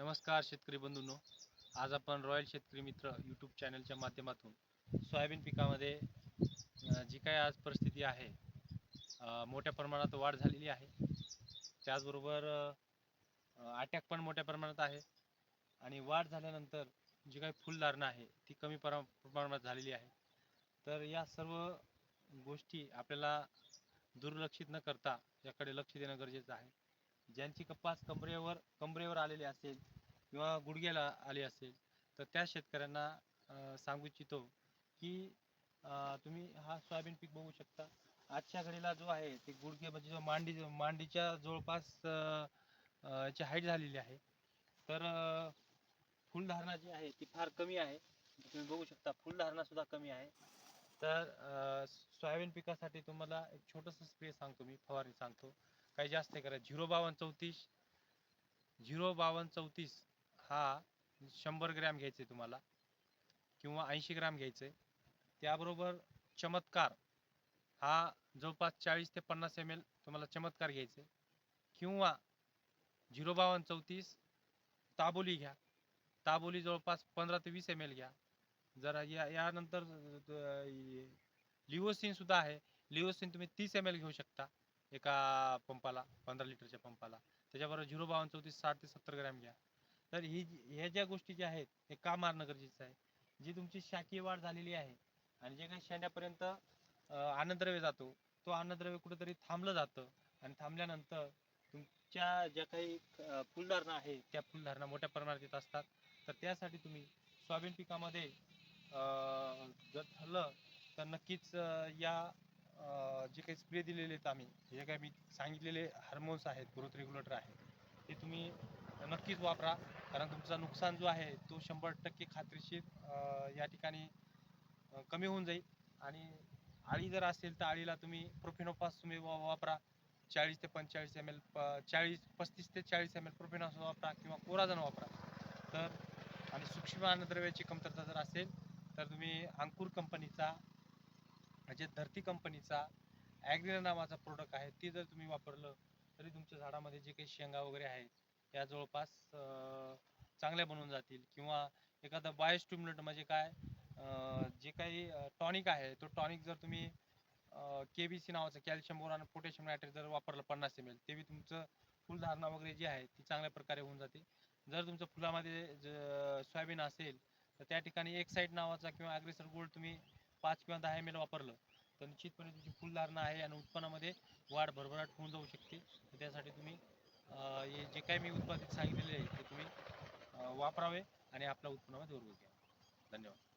नमस्कार शेतकरी बंधूंनो. आज आपण रॉयल शेतकरी मित्र यूट्यूब चॅनलच्या माध्यमातून सोयाबीन पिकामध्ये जी काय आज परिस्थिती आहे मोठ्या प्रमाणात वाढ झालेली आहे. त्याचबरोबर अटॅक पण मोठ्या प्रमाणात आहे. आणि वाढ झाल्यानंतर जी काही फुलधारणा आहे ती कमी प्रमा प्रमाणात झालेली आहे. तर या सर्व गोष्टी आपल्याला दुर्लक्षित न करता याकडे लक्ष देणं गरजेचं आहे. ज्यांची कपास कमरेवर कमरेवर आलेली असेल किंवा गुडघ्याला आली असेल तर त्या शेतकऱ्यांना सांगू इच्छितो की तुम्ही हा सोयाबीन पीक बघू शकता. आजच्या घडीला जो आहे ते गुडघे म्हणजे जो मांडी मांडीच्या जवळपास याची हाईट झालेली आहे. तर फुलधारणा जी आहे ती फार कमी आहे. तुम्ही बघू शकता फुलधारणा सुद्धा कमी आहे. तर सोयाबीन पिकासाठी तुम्हाला एक छोटंसं स्प्रे सांगतो मी फवारणी सांगतो. काही जास्त करा करायचं झिरो बावन्न चौतीस झिरो बावन्न चौतीस हा शंभर ग्रॅम घ्यायचे तुम्हाला किंवा ऐंशी ग्रॅम घ्यायचे त्याबरोबर चमत्कार हा जवळपास चाळीस ते पन्नास एम एल तुम्हाला चमत्कार घ्यायचे किंवा झिरो बावन्न चौतीस ताबोली घ्या. ताबोली जवळपास पंधरा ते वीस एम एल घ्या. जरा या यानंतर लिओसिन सुद्धा आहे. लिओसिन तुम्ही तीस एम एल घेऊ शकता. एका पंपाला पंधरा लिटरच्या पंपाला. त्याच्याबरोबर झिरो बावन्न चौतीस साठ ते सत्तर ग्रॅम घ्या. तर ही ह्या ज्या गोष्टी ज्या आहेत हे का मारणं गरजेचं आहे? जी तुमची शाकीय वाढ झालेली आहे आणि जे काही शेंड्यापर्यंत अन्नद्रव्य जातो तो अन्नद्रव्य कुठेतरी थांबलं जातं आणि थांबल्यानंतर तुमच्या ज्या काही फुलधारणा आहे त्या फुलधारणा मोठ्या प्रमाणात येत असतात. तर त्यासाठी तुम्ही सोयाबीन पिकामध्ये जर ठरलं तर नक्कीच या जे काही स्प्रे दिलेले आहेत आम्ही जे काही मी सांगितलेले हार्मोन्स आहेत ग्रोथ रेग्युलेटर आहेत ते तुम्ही नक्कीच वापरा. कारण तुमचा नुकसान जो आहे तो शंभर टक्के खात्रीशीर या ठिकाणी कमी होऊन जाईल. आणि आळी जर असेल तर आळीला तुम्ही प्रोफिनोपास तुम्ही वा- वापरा. चाळीस ते पंचेचाळीस एम एल चाळीस पस्तीस ते चाळीस एम एल प्रोफिनॉस वापरा किंवा कोराजन वापरा. तर आणि सूक्ष्म अन्नद्रव्याची कमतरता जर असेल तर तुम्ही अंकुर कंपनीचा म्हणजे धरती कंपनीचा ॲग्रिना नावाचा प्रोडक्ट आहे ते जर तुम्ही वापरलं तरी तुमच्या झाडामध्ये जे काही शेंगा वगैरे आहेत या जवळपास चांगल्या बनवून जातील. किंवा एखादा बायोस्टिम्युलेंट म्हणजे काय जे काही टॉनिक आहे तो टॉनिक जर तुम्ही के बी सी नावाचं कॅल्शियम बोरॉन पोटॅशियम नायट्रेट जर वापरलं पन्नास एम एल ते बी तुमचं फुलधारणा वगैरे जी आहे ती चांगल्या प्रकारे होऊन जाते. जर तुमचं फुलामध्ये ज- सोयाबीन असेल तर त्या ठिकाणी एक साईड नावाचा किंवा अग्रेसर गोल्ड तुम्ही पाच किंवा दहा एम एल वापरलं तर निश्चितपणे तुमची फुलधारणा आहे आणि उत्पन्नामध्ये वाढ भरभराट होऊन जाऊ शकते. तर त्यासाठी तुम्ही अं, हे जे काही मी उत्पादित सांगितलेले आहे ते तुम्ही वापरावे आणि आपल्या उत्पन्नामध्ये उरवून घ्या. धन्यवाद.